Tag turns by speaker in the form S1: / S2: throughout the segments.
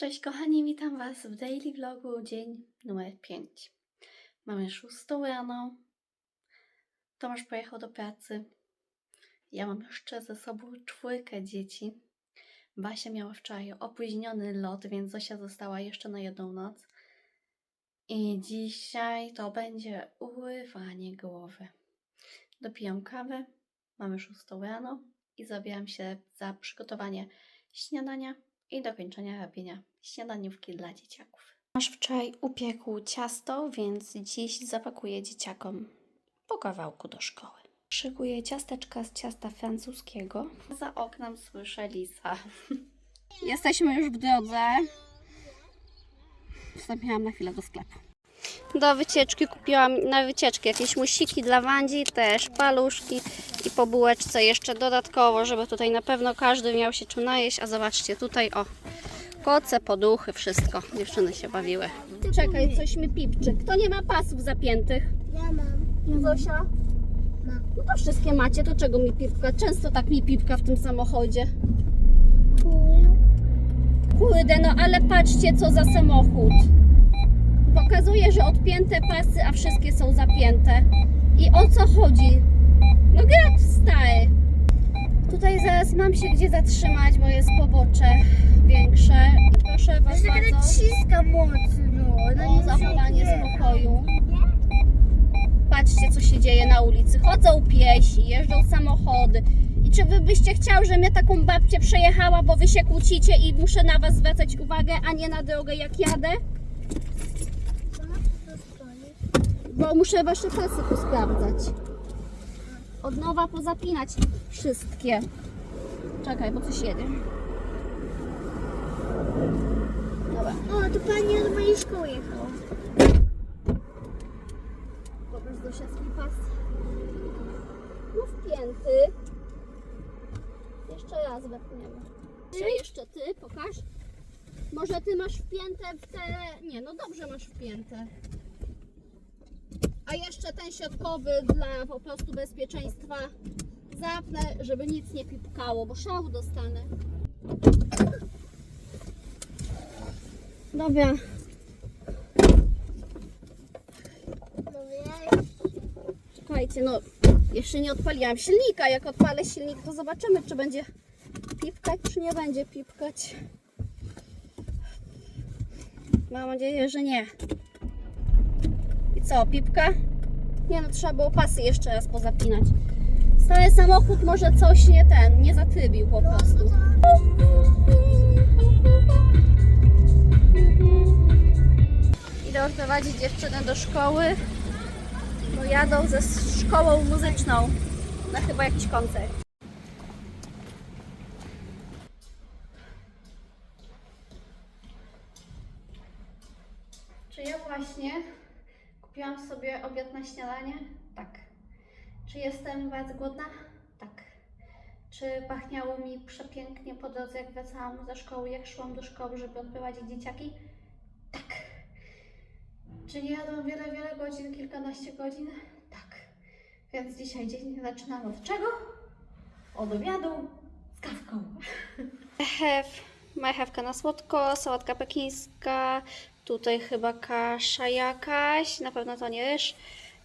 S1: Cześć kochani, witam Was w daily vlogu dzień numer 5. Mamy 6 rano. Tomasz pojechał do pracy. Ja mam jeszcze ze sobą czwórkę dzieci. Basia miała wczoraj opóźniony lot, więc Zosia została jeszcze na jedną noc. I dzisiaj to będzie urywanie głowy. Dopijam kawę, mamy 6 rano i zabieram się za przygotowanie śniadania i dokończenia robienia śniadaniówki dla dzieciaków. Masz wczoraj upiekł ciasto, więc dziś zapakuję dzieciakom po kawałku do szkoły. Szykuję ciasteczka z ciasta francuskiego. Za oknem słyszę lisa. Jesteśmy już w drodze. Wstąpiłam na chwilę do sklepu. Do wycieczki kupiłam na wycieczki jakieś musiki dla Wandzi, też paluszki i po bułeczce jeszcze dodatkowo, żeby tutaj na pewno każdy miał się czym najeść. A zobaczcie tutaj, o, koce, poduchy, wszystko. Dziewczyny się bawiły. Czekaj, coś mi pipczy. Kto nie ma pasów zapiętych?
S2: Ja mam.
S1: Zosia?
S2: Mam.
S1: No to wszystkie macie, to czego mi pipka? Często tak mi pipka w tym samochodzie. Kurde, no ale patrzcie co za samochód. Pokazuje, że odpięte pasy, a wszystkie są zapięte. I o co chodzi? No grat stary. Tutaj zaraz mam się gdzie zatrzymać, bo jest pobocze większe. Proszę Was bardzo
S2: naciska mocno. No
S1: o
S2: nie
S1: zachowanie spokoju. Patrzcie, co się dzieje na ulicy. Chodzą piesi, jeżdżą samochody. I czy wy byście chciał, żebym ja taką babcię przejechała, bo wy się kłócicie i muszę na was zwracać uwagę, a nie na drogę jak jadę? Bo muszę wasze pasy posprawdzać. Od nowa pozapinać wszystkie. Czekaj, bo coś jedzie. Dobra.
S2: O, to pani od mojej szkoły jechała.
S1: Pokaż Zosia swój pas. No wpięty. Jeszcze raz wepniemy. Jeszcze, jeszcze ty, pokaż. Może ty masz wpięte w te... Nie, no dobrze masz wpięte. A jeszcze ten środkowy dla po prostu bezpieczeństwa zapnę, żeby nic nie pipkało, bo szału dostanę. Dobra. Czekajcie, no jeszcze nie odpaliłam silnika. Jak odpalę silnik, to zobaczymy, czy będzie pipkać, czy nie będzie pipkać. Mam nadzieję, że nie. Co, pipka? Nie no, trzeba było pasy jeszcze raz pozapinać. Stary samochód może coś nie ten, nie zatybił po prostu. Idę odprowadzić dziewczynę do szkoły bo jadą ze szkołą muzyczną na chyba jakiś koncert. Kupiłam sobie obiad na śniadanie? Tak. Czy jestem bardzo głodna? Tak. Czy pachniało mi przepięknie po drodze, jak wracałam ze szkoły, jak szłam do szkoły, żeby odprowadzić dzieciaki? Tak. Czy nie jadłam wiele, wiele godzin, kilkanaście godzin? Tak. Więc dzisiaj dzień zaczynam od czego? Od obiadu z kawką. I have marchewka na słodko, sałatka pekińska, tutaj chyba kasza jakaś, na pewno to nie ryż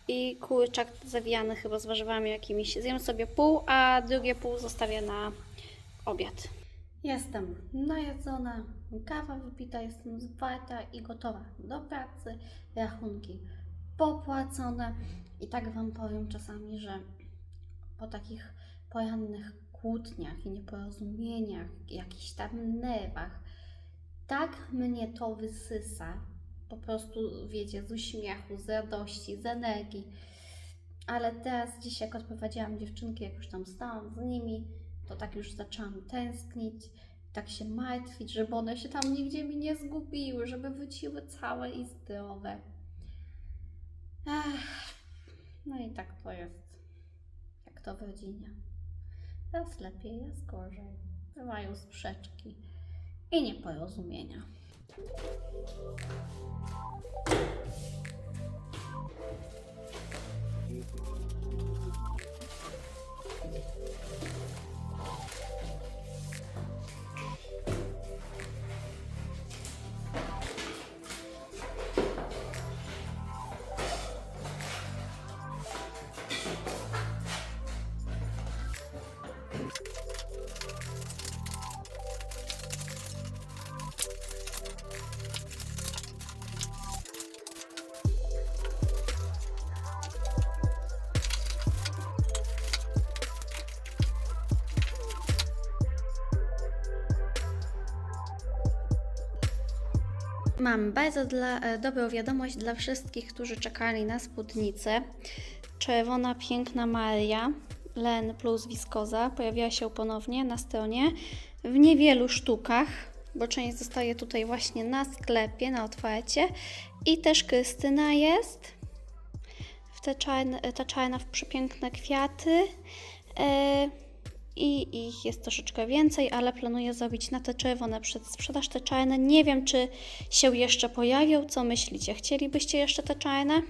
S1: i kurczak zawijany chyba z warzywami jakimiś. Zjem sobie pół, a drugie pół zostawię na obiad. Jestem najedzona, kawa wypita, jestem zwarta i gotowa do pracy, rachunki popłacone. I tak Wam powiem czasami, że po takich porannych kłótniach i nieporozumieniach, jakichś tam nerwach, tak mnie to wysysa. Po prostu, wiecie, z uśmiechu, z radości, z energii. Ale teraz, dziś, jak odprowadziłam dziewczynki, jak już tam stałam z nimi, to tak już zaczęłam tęsknić, tak się martwić, żeby one się tam nigdzie mi nie zgubiły, żeby wróciły całe i zdrowe. Ech, no i tak to jest, jak to w rodzinie. Raz lepiej, raz gorzej. Bywają sprzeczki i nieporozumienia. Mam bardzo dla, e, dobrą wiadomość dla wszystkich, którzy czekali na spódnicę. Czerwona, piękna Maria, Len plus wiskoza pojawiła się ponownie na stronie w niewielu sztukach, bo część zostaje tutaj właśnie na sklepie, na otwarcie. I też Krystyna jest. W te czarne, ta czarna w przepiękne kwiaty. E, I ich jest troszeczkę więcej, ale planuję zrobić na te czerwone przedsprzedaż, te czarne. Nie wiem, czy się jeszcze pojawią. Co myślicie? Chcielibyście jeszcze te czarne?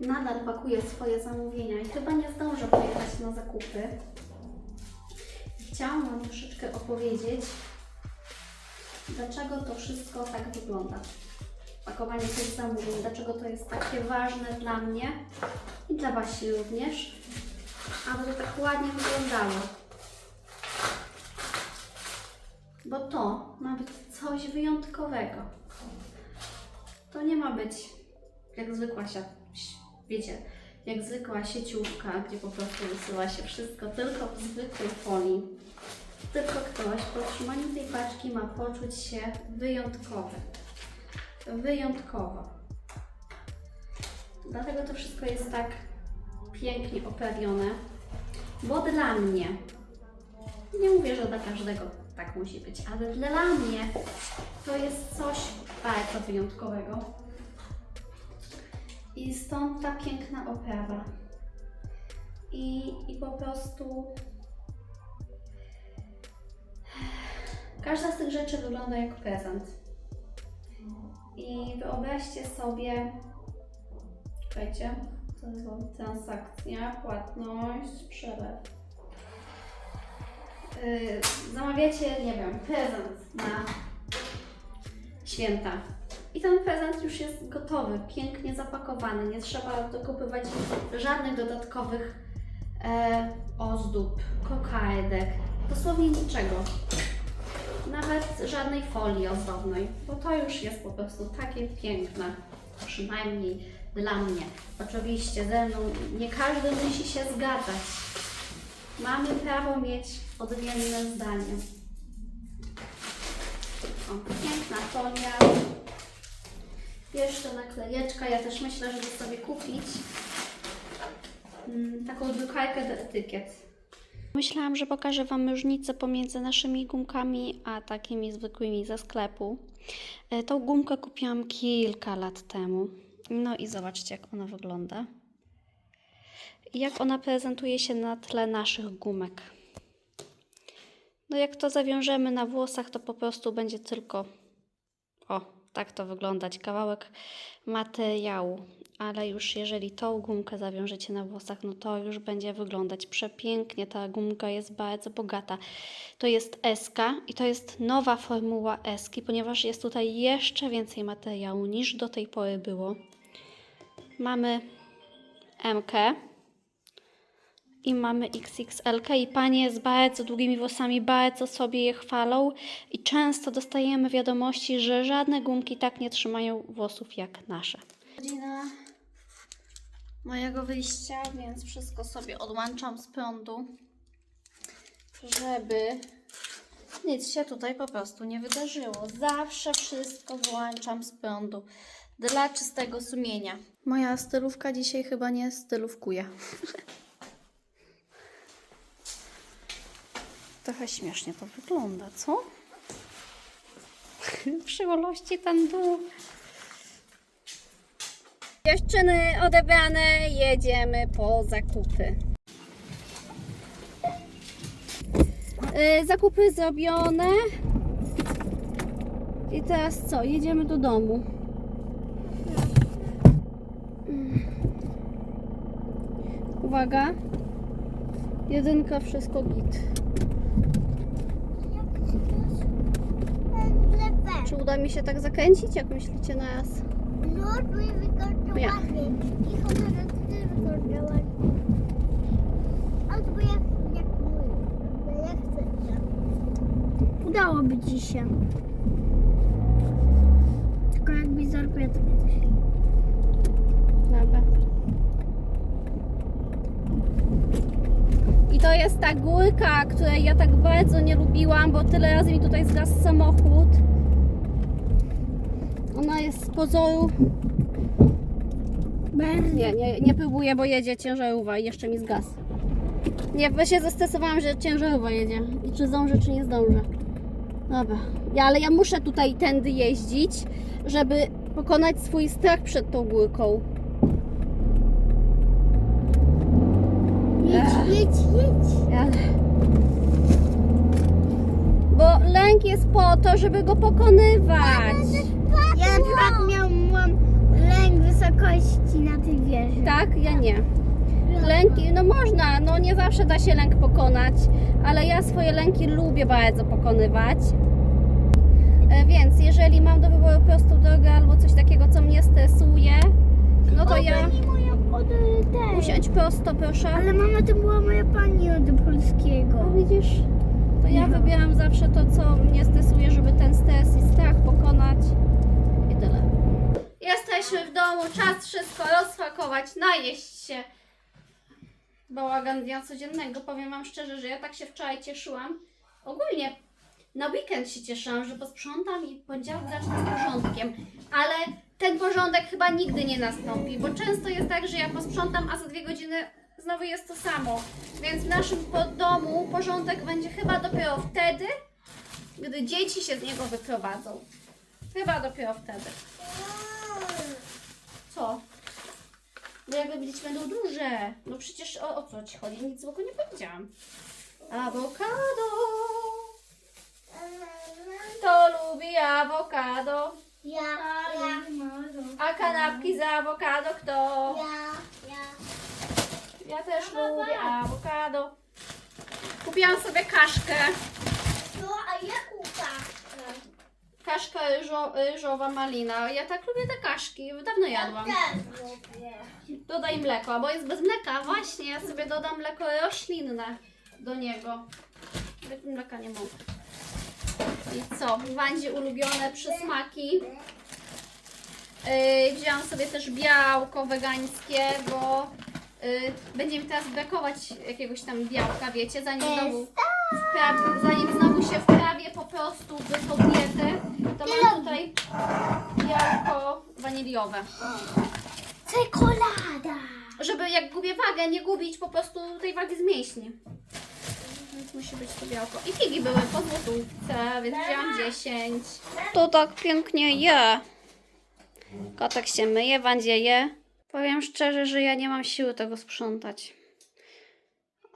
S1: Nadal pakuję swoje zamówienia i chyba nie zdążę pojechać na zakupy. Chciałam Wam troszeczkę opowiedzieć, dlaczego to wszystko tak wygląda. Pakowanie tych zamówień, dlaczego to jest takie ważne dla mnie i dla Basi również, aby to tak ładnie wyglądało. Bo to ma być coś wyjątkowego. To nie ma być jak zwykła sie- wiecie, jak zwykła sieciówka, gdzie po prostu wysyła się wszystko tylko w zwykłej folii. Tylko ktoś po otrzymaniu tej paczki ma poczuć się wyjątkowy. Wyjątkowo. Dlatego to wszystko jest tak pięknie oprawione, bo dla mnie, nie mówię, że dla każdego tak musi być, ale dla mnie to jest coś bardzo wyjątkowego. I stąd ta piękna oprawa. I, I po prostu każda z tych rzeczy wygląda jak prezent. I wyobraźcie sobie, czekajcie, transakcja, płatność, przelew. Yy, zamawiacie, nie wiem, prezent na święta. I ten prezent już jest gotowy, pięknie zapakowany. Nie trzeba dokupywać żadnych dodatkowych e, ozdób, kokardek, dosłownie niczego. Nawet żadnej folii ozdobnej, bo to już jest po prostu takie piękne, przynajmniej dla mnie. Oczywiście ze mną nie każdy musi się zgadzać. Mamy prawo mieć odmienne zdanie. O, piękna folia. Jeszcze naklejeczka. Ja też myślę, żeby sobie kupić mm, taką drukarkę do etykiet. Myślałam, że pokażę Wam różnicę pomiędzy naszymi gumkami a takimi zwykłymi ze sklepu. E, Tą gumkę kupiłam kilka lat temu. No i zobaczcie, jak ona wygląda. Jak ona prezentuje się na tle naszych gumek. No jak to zawiążemy na włosach, to po prostu będzie tylko o, tak to wyglądać, kawałek materiału. Ale już jeżeli tą gumkę zawiążecie na włosach, no to już będzie wyglądać przepięknie. Ta gumka jest bardzo bogata. To jest SK i to jest nowa formuła Eski, ponieważ jest tutaj jeszcze więcej materiału niż do tej pory było. Mamy MK i mamy XXL i panie z bardzo długimi włosami bardzo sobie je chwalą i często dostajemy wiadomości, że żadne gumki tak nie trzymają włosów jak nasze. Godzina mojego wyjścia, więc wszystko sobie odłączam z prądu, żeby nic się tutaj po prostu nie wydarzyło. Zawsze wszystko wyłączam z prądu dla czystego sumienia. Moja stylówka dzisiaj chyba nie stylówkuje. Trochę śmiesznie to wygląda, co? Przyjemności ten dół. Dziewczyny odebrane, jedziemy po zakupy. Yy, zakupy zrobione. I teraz co? Jedziemy do domu. Uwaga. Jedynka, wszystko git. Czy uda mi się tak zakręcić, jak myślicie na raz?
S2: No, tu wygląda
S1: Ja.
S2: ładnie. I cholera, wygląda ładnie. Albo jak, jak mój. No jak chcecie. Udałoby ci się. Tylko jak bizarkuje to coś.
S1: Dobra. I to jest ta górka, której ja tak bardzo nie lubiłam, bo tyle razy mi tutaj zgasł samochód. Z pozoru. Nie, nie, nie próbuję, bo jedzie ciężarówka i jeszcze mi zgasł. Nie, bo się zestresowałam, że ciężarówka jedzie. I czy zdążę, czy nie zdążę. Dobra. Ja, ale ja muszę tutaj tędy jeździć, żeby pokonać swój strach przed tą górką.
S2: Jedź, jedź, jedź.
S1: Ja... Bo lęk jest po to, żeby go pokonywać.
S2: Ja na przykład miałam lęk wysokości na tej wieży.
S1: Tak? Ja nie. Lęki, no można, no nie zawsze da się lęk pokonać, ale ja swoje lęki lubię bardzo pokonywać. E, Więc jeżeli mam do wyboru prostą drogę albo coś takiego, co mnie stresuje, no to ja
S2: pani moja od tej.
S1: usiądź prosto, proszę.
S2: Ale mama, to była moja pani od polskiego.
S1: No widzisz, to ja
S2: No.
S1: wybieram zawsze to, co mnie stresuje, żeby ten stres i strach pokonać i tyle. Jesteśmy w domu, czas wszystko rozpakować, najeść się. Bałagan dnia codziennego. Powiem Wam szczerze, że ja tak się wczoraj cieszyłam. Ogólnie na weekend się cieszyłam, że posprzątam i poniedziałek zacznę z porządkiem. Ale ten porządek chyba nigdy nie nastąpi, bo często jest tak, że ja posprzątam, a za dwie godziny znowu jest to samo. Więc w naszym domu porządek będzie chyba dopiero wtedy, gdy dzieci się z niego wyprowadzą. Chyba dopiero wtedy. Co? Bo jakby dzieci będą duże. No przecież o, o co ci chodzi? Nic złego nie powiedziałam. Awokado. Kto lubi awokado?
S2: Ja, ja,
S1: A kanapki z awokado kto?
S2: ja, ja.
S1: Ja też lubię awokado. Kupiłam sobie kaszkę.
S2: No, a kawkę?
S1: Kaszka ryżo, ryżowa malina. Ja tak lubię te kaszki. Dawno jadłam.
S2: Też lubię.
S1: Dodaj mleko, bo jest bez mleka. Właśnie, ja sobie dodam mleko roślinne do niego. Bez mleka nie mogę. I co? Wandzie ulubione przysmaki. Yy, wzięłam sobie też białko wegańskie, bo yy, będzie mi teraz brakować jakiegoś tam białka, wiecie, zanim znowu, wpra- zanim znowu się wprawię po prostu w tą dietę, to mam tutaj białko waniliowe.
S2: Czekolada.
S1: Żeby jak gubię wagę, nie gubić po prostu tej wagi z mięśni. Więc musi być to białko. I figi były po złotówce, więc wzięłam 10. To tak pięknie je. Kotek się myje, Wandzie je. Powiem szczerze, że ja nie mam siły tego sprzątać.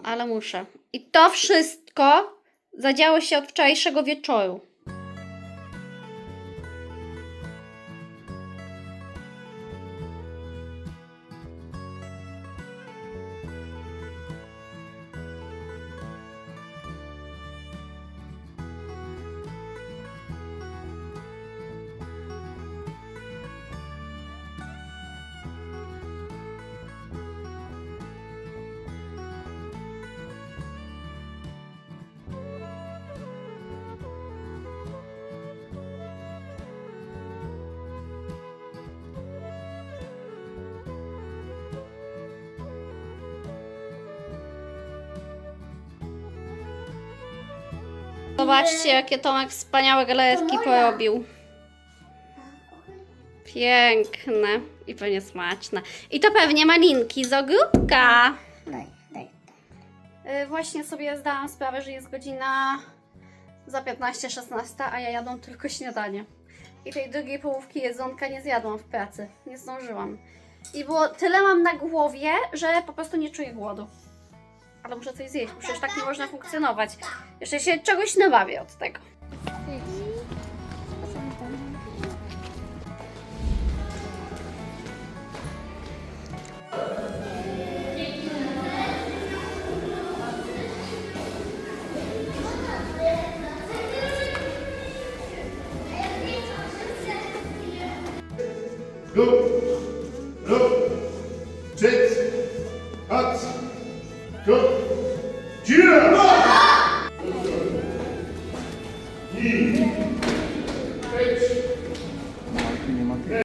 S1: Ale muszę. I to wszystko zadziało się od wczorajszego wieczoru. Zobaczcie, jakie Tomek wspaniałe galaretki porobił. Piękne i pewnie smaczne. I to pewnie malinki z ogródka.
S2: Daj, daj.
S1: Y, Właśnie sobie zdałam sprawę, że jest godzina za 15-16, a ja jadą tylko śniadanie. I tej drugiej połówki jedzonka nie zjadłam w pracy. Nie zdążyłam. I było tyle mam na głowie, że po prostu nie czuję głodu. Ale muszę coś zjeść, przecież tak nie można funkcjonować. Jeszcze się czegoś nabawię od tego.